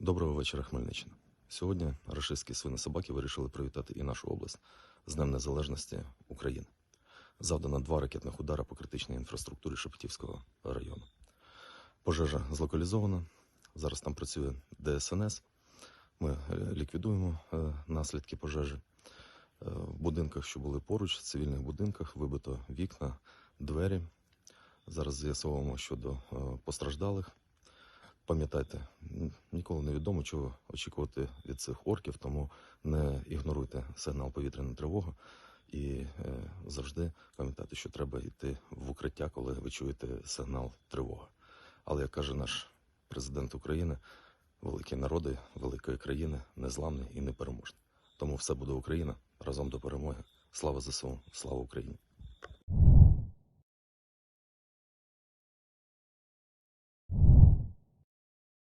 Доброго вечора, Хмельниччина. Сьогодні рашистські свинособаки вирішили привітати і нашу область з Днем Незалежності України. Завдано два ракетних удара по критичній інфраструктурі Шепетівського району. Пожежа злокалізована. Зараз там працює ДСНС. Ми е, ліквідуємо е, наслідки пожежі. Е, В будинках, що були поруч, в цивільних будинках, вибито вікна, двері. Зараз з'ясовуємо щодо постраждалих. Пам'ятайте, ніколи не відомо, чого очікувати від цих орків, тому не ігноруйте сигнал повітряної тривоги і е, завжди пам'ятайте, що треба йти в укриття, коли ви чуєте сигнал тривоги. Але як каже наш президент України, великі народи великої країни незламні і непереможні. Тому все буде Україна разом до перемоги. Слава ЗСУ, слава Україні!